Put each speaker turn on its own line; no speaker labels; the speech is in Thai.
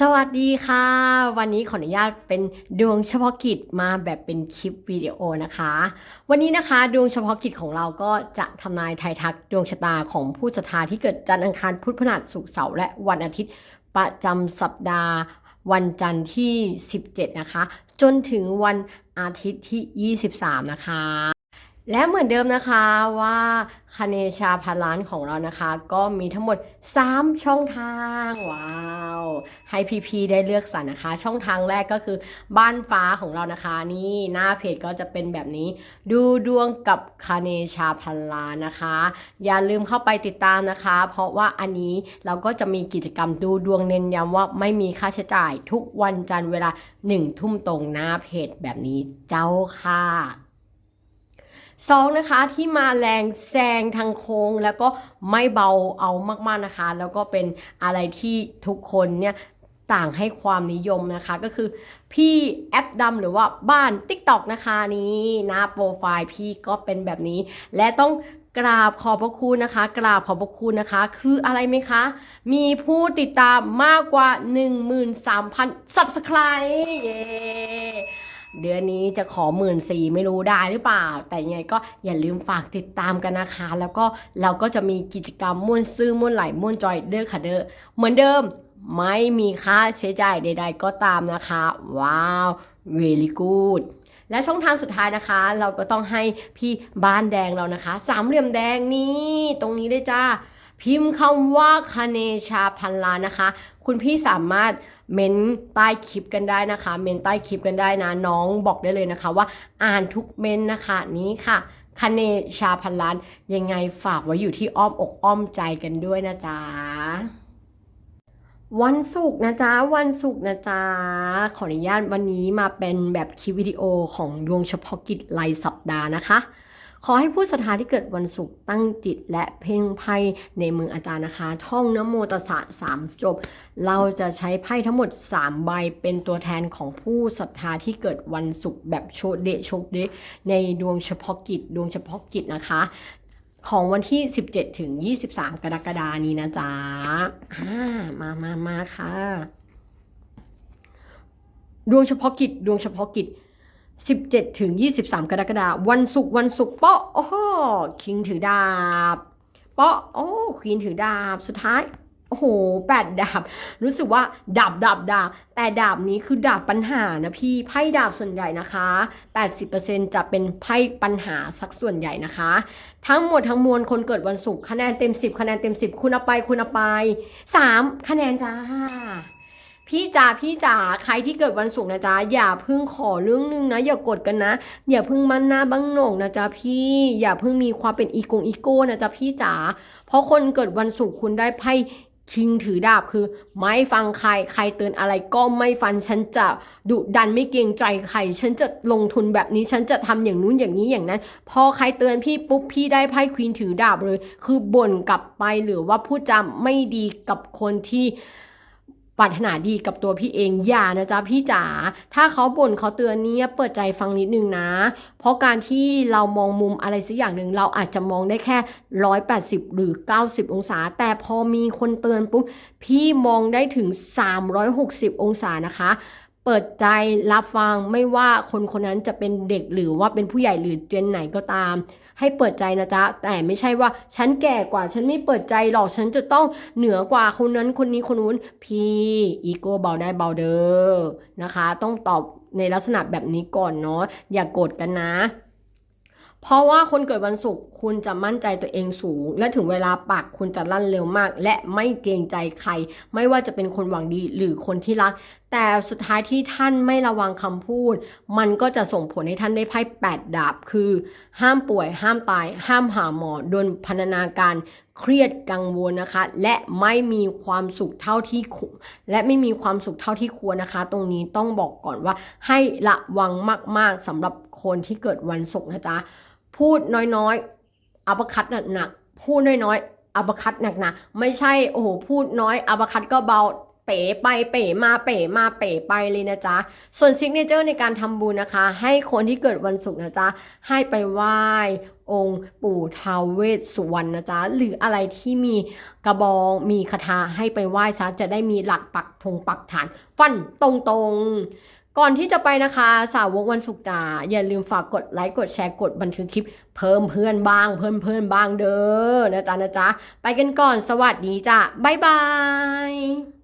สวัสดีค่ะ วันนี้ขออนุญาตเป็นดวงเฉพาะกิจมาแบบเป็นคลิปวิดีโอนะคะ วันนี้นะคะดวงเฉพาะกิจของเราก็จะทำนายไทยทักดวงชะตาของผู้ศรัทธาที่เกิดจันทร์อังคารพุธพฤหัสศุกร์เสาร์และวันอาทิตย์ประจำสัปดาห์ วันจันทร์ที่ 17 นะคะ จนถึงวันอาทิตย์ที่ 23 นะคะ และเหมือนเดิมนะคะว่าคเนชาพันล้านของเรานะคะ ก็มีทั้งหมด 3 ช่องทางว้าวให้พีๆได้เลือกสรรนะคะ ช่องทางแรกก็คือบ้านฟ้าของเรานะคะ นี่หน้าเพจก็จะเป็นแบบนี้ ดูดวงกับคเนชาพันล้านนะคะ อย่าลืมเข้าไปติดตามนะคะ เพราะว่าอันนี้เราก็จะมีกิจกรรมดูดวงเน้นย้ำว่าไม่มีค่าใช้จ่าย ทุกวันจันทร์เวลาหนึ่งทุ่มตรงหน้าเพจแบบนี้เจ้าค่ะ สองนะคะที่มาแรงแซงทางโค้งแล้วก็ไม่เบาเอามากๆนะคะ แล้วก็เป็นอะไรที่ทุกคนเนี่ยต่างให้ความนิยมนะคะก็คือพี่แอปดำหรือว่าบ้าน TikTok นะคะนี่หน้าโปรไฟล์พี่ก็เป็นแบบนี้ และต้องกราบขอบพระคุณนะคะ กราบขอบพระคุณนะคะ คืออะไรไหมคะ มีผู้ติดตามมากกว่า 13,000 Subscribe เย้ เดือนนี้จะขอหมื่นสี่ไม่รู้ได้หรือเปล่า แต่ยังไงก็อย่าลืมฝากติดตามกันนะคะ แล้วก็เราก็จะมีกิจกรรมม่วนซื่อม่วนไหลม่วนจอยเด้อค่ะเด้อเหมือนเดิมไม่มีค่าใช้จ่ายใด ๆ ก็ตามนะคะ ว้าว very good และช่องทางสุดท้ายนะคะ เราก็ต้องให้พี่บ้านแดงเรานะคะ สามเหลี่ยมแดงนี่ ตรงนี้เลยจ้า พิมพ์คำว่าคเนชาพันล้านนะคะ คุณพี่สามารถ เม้นใต้คลิปกันได้นะคะ เม้นใต้คลิปกันได้นะ น้องบอกได้เลยนะคะว่าอ่านทุกเม้นนะคะนี้ค่ะคเนชาพันล้านยังไงฝากไว้อยู่ที่อ้อมอกอ้อมใจกันด้วยนะจ๊ะวันศุกร์นะจ๊ะ วันศุกร์นะจ๊ะ ขออนุญาตวันนี้มาเป็นแบบคลิปวิดีโอของดวงเฉพาะกิจรายสัปดาห์นะคะ ขอให้ผู้ศรัทธาที่เกิดวันศุกร์ตั้งจิตและเพ่งไพ่ในมืออาจารย์นะคะ ท่องนโมตัสสะสามจบ เราจะใช้ไพ่ทั้งหมด 3 ใบเป็นตัวแทนของผู้ศรัทธาที่เกิดวันศุกร์แบบโชคเดโชคเดในดวงเฉพาะกิจ ดวงเฉพาะกิจนะคะ ของวันที่ 17 ถึง 23 กรกฎานี้นะจ๊ะอ่ามามามาค่ะ ดวงเฉพาะกิจ ดวงเฉพาะกิจ 17 ถึง 23 กรกฎาคมวันศุกร์วันศุกร์เปาะโอ้โหคิงถือดาบเปาะโอ้ควีนถือดาบสุดท้ายโอ้โหแปดดาบ รู้สึกว่าดาบดาบดาบ แต่ดาบนี้คือดาบปัญหานะพี่ ไพ่ดาบส่วนใหญ่นะคะ 80%จะเป็นไพ่ปัญหาสักส่วนใหญ่นะคะ ทั้งหมดทั้งมวลคนเกิดวันศุกร์คะแนนเต็ม 10 คะแนนเต็ม 10 คุณเอาไปคุณเอาไป 3 คะแนนจ้า พี่จ๋าพี่จ๋าใครที่เกิดวันศุกร์นะจ๊ะอย่าเพิ่งขอเรื่องนึงนะ อย่ากดกันนะ อย่าเพิ่งมั่นหน้าบังหน่งนะจ๊ะพี่ อย่าเพิ่งมีความเป็นอีโกงอีโก้นะจ๊ะพี่จ๋าเพราะคนเกิดวันศุกร์คุณได้ไพ่คิงถือดาบคือ ไม่ฟังใครใครเตือนอะไรก็ไม่ฟันฉันจะดุดันไม่เกรงใจใคร ฉันจะลงทุนแบบนี้ฉันจะทำอย่างนู้นอย่างนี้อย่างนั้น พอใครเตือนพี่ปุ๊บพี่ได้ไพ่ควีนถือดาบเลย คือบ่นกลับไปหรือว่าพูดจาไม่ดีกับคนที่ ปรารถนาดีกับตัวพี่เองอย่านะจ๊ะพี่จ๋าถ้าเขาบ่นเขาเตือนเนี้ยเปิดใจฟังนิดนึงนะ เพราะการที่เรามองมุมอะไรสักอย่างหนึ่งเราอาจจะมองได้แค่ 180 หรือ 90 องศา แต่พอมีคนเตือนปุ๊บพี่มองได้ถึง 360 องศานะคะเปิดใจรับฟังไม่ว่าคนคนนั้นจะเป็นเด็กหรือว่าเป็นผู้ใหญ่หรือเจนไหนก็ตาม ให้เปิดใจนะจ๊ะ แต่ไม่ใช่ว่าฉันแก่กว่าฉันไม่เปิดใจหรอกฉันจะต้องเหนือกว่าคนนั้นคนนี้คนนู้นพี่อีโก้เบาได้เบาเด้อนะคะ ต้องตอบในลักษณะแบบนี้ก่อนเนาะอย่ากโกรธกันนะ เพราะว่าคนเกิดวันศุกร์คุณจะมั่นใจตัวเองสูง และถึงเวลาปากคุณจะลั่นเร็วมาก และไม่เกรงใจใคร ไม่ว่าจะเป็นคนหวังดีหรือคนที่รัก แต่สุดท้ายที่ท่านไม่ระวังคำพูด มันก็จะส่งผลให้ท่านได้ไพ่แปดดาบคือ ห้ามป่วย ห้ามตาย ห้ามหาหมอโดนพันนาการเครียดกังวลนะคะ และไม่มีความสุขเท่าที่ควรและไม่มีความสุขเท่าที่ควรนะคะ ตรงนี้ต้องบอกก่อนว่าให้ระวังมาก ๆสำหรับคนที่เกิดวันศุกร์นะจ๊ะ พูดน้อยๆอัปคัดหนักๆพูดน้อยๆอัปคัดหนักๆไม่ใช่โอ้โหพูดน้อยอัปคัดก็เบาเป๋ไปเป๋มาเป๋มาเป๋ไปเลยนะจ๊ะ ส่วนซิกเนเจอร์ในการทำบุญนะคะ ให้คนที่เกิดวันศุกร์นะจ๊ะ ให้ไปไหว้องค์ปู่ท้าวเวสสุวรรณนะจ๊ะ หรืออะไรที่มีกระบองมีคาถาให้ไปไหว้ซะจะได้มีหลักปักธงปักฐาน ฟันตรงๆ ก่อนที่จะไปนะคะ สาวกวันศุกร์จ้าอย่าลืมฝากกดไลค์กดแชร์กดบันทึกคลิป เพิ่มเพื่อนบ้าง เพิ่มเพื่อนบ้างเด้อนะจ๊ะนะจ๊ะไปกันก่อนสวัสดีจ้ะบ๊ายบาย